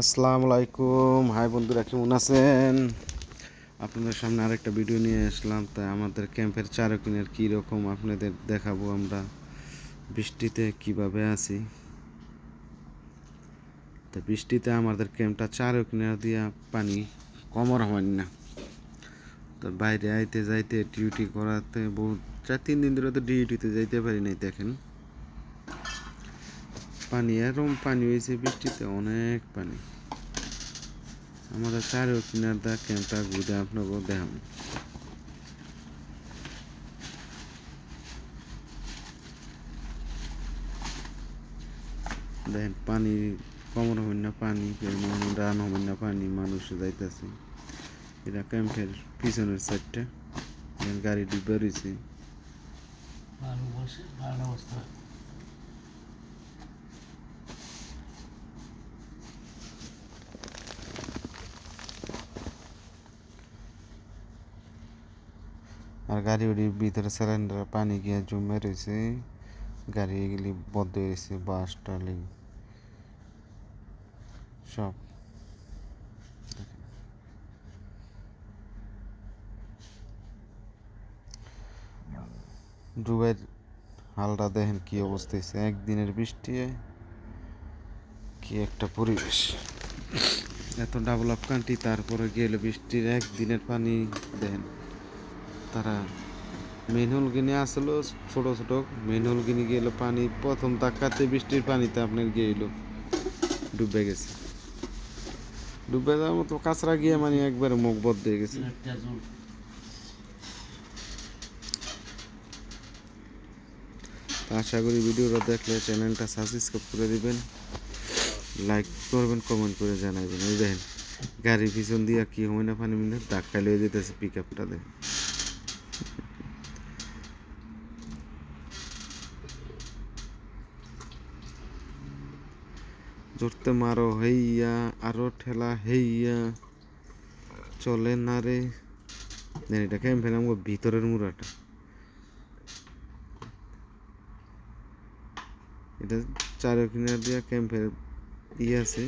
আসসালামু আলাইকুম। হাই বন্ধুরা, কেমন আছেন? আপনাদের সামনে আরেকটা ভিডিও নিয়ে আসলাম। তাই আমাদের ক্যাম্পের চারকিনের কী রকম আপনাদের দেখাবো আমরা? বৃষ্টিতে কীভাবে আছি? তো বৃষ্টিতে আমাদের ক্যাম্পটা চারকিনার দিয়া পানি কমর হয় না। তো বাইরে আইতে যাইতে ডিউটি করাতে বহুত চার, তিন দিন ধরে তো ডিউটিতে যাইতে পারি নাই, দেখেন। পানি, এরম পানি হয়েছে বৃষ্টিতে অনেক পানি। আমাদের চারো কিনার দা ক্যাম্পটা ঘুরে আপনাকে দেখাম। দেখেন, পানি কমর হবেন না পানি রান হবেন না পানি, মানুষ যাইতেছে। এটা ক্যাম্পের পিছনের সাইডটা। গাড়ি ডুবে রয়েছে অবস্থা আর গাড়ি উড়ির ভিতরে সিলিন্ডার পানি গিয়ে জমে রয়েছে গাড়ি এগুলি বদ্ধ হয়েছে বাস টালি সব। ডুবের হালটা দেখেন কি অবস্থা হয়েছে একদিনের বৃষ্টি, কি একটা পরিবেশ। এত ডেভেলপ কান্ট্রি তারপরে গেলে বৃষ্টির একদিনের পানি, দেখেন। তারা মেনহোল কিনে আসলো ছোট ছোট মেনহোল কিনে গেলো পানি প্রথম ধাক্কাতে বৃষ্টির পানিতে আপনার গেলো ডুবে গেছে। ডুবে যাওয়ার মতো কাঁচরা গিয়ে মানে একবারে মুখ বদ্ধ হয়ে গেছে। আশা করি ভিডিওটা দেখলে চ্যানেলটা সাবস্ক্রাইব করে দিবেন লাইক করবেন কমেন্ট করে জানাবেন এই দেখেন গাড়ির পিছন দিয়ে কি হয় না পানি মিলে ধাক্কা লিয়ে যেতেছে পিক আপটা দেখেন জোরতে মারো, হেইয়া, আরও ঠেলা, হেইয়া। চলে না রে। এটাকে আমি ফেলাম ভিতরের মুড়াটা। এটা চারো কিনার দিয়া ক্যাম্পের ইয়ে আছে।